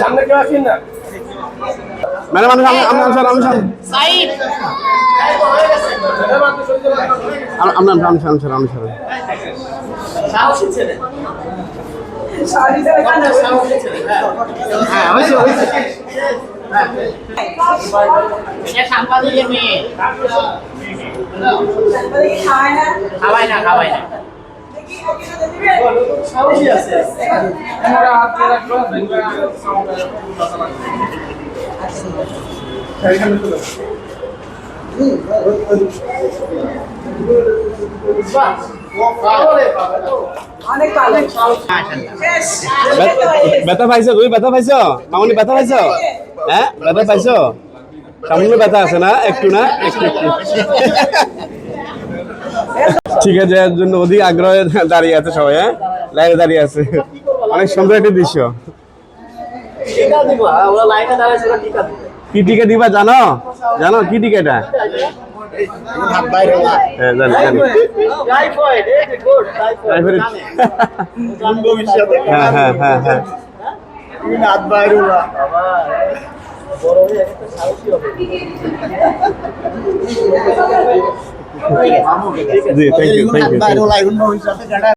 সামনে কেউ আসেন না ম্যাডাম আমি sir sir sir sir. Sir হ্যাঁ খাওয়াই না খাওয়াই না। ব্যথা পাইছো তুমি? ব্যথা পাইছো? মামনি ব্যথা পাইছো? হ্যাঁ? ব্যথা পাইছো? সামান্য ব্যথা আছে না? একটু না? একটু একটু। ঠিক এর জন্য অধিক আগ্রহে দাঁড়িয়ে আছে সবাই হ্যাঁ? লাইনে দাঁড়িয়ে আছে। অনেক সুন্দর একটা দৃশ্য। কি টিকা দিবা জানো? জানো কি টিকা এটা? হ্যাঁ টাইফয়েড। হ্যাঁ হ্যাঁ হ্যাঁ। জি থ্যাংক ইউ থ্যাংক ইউ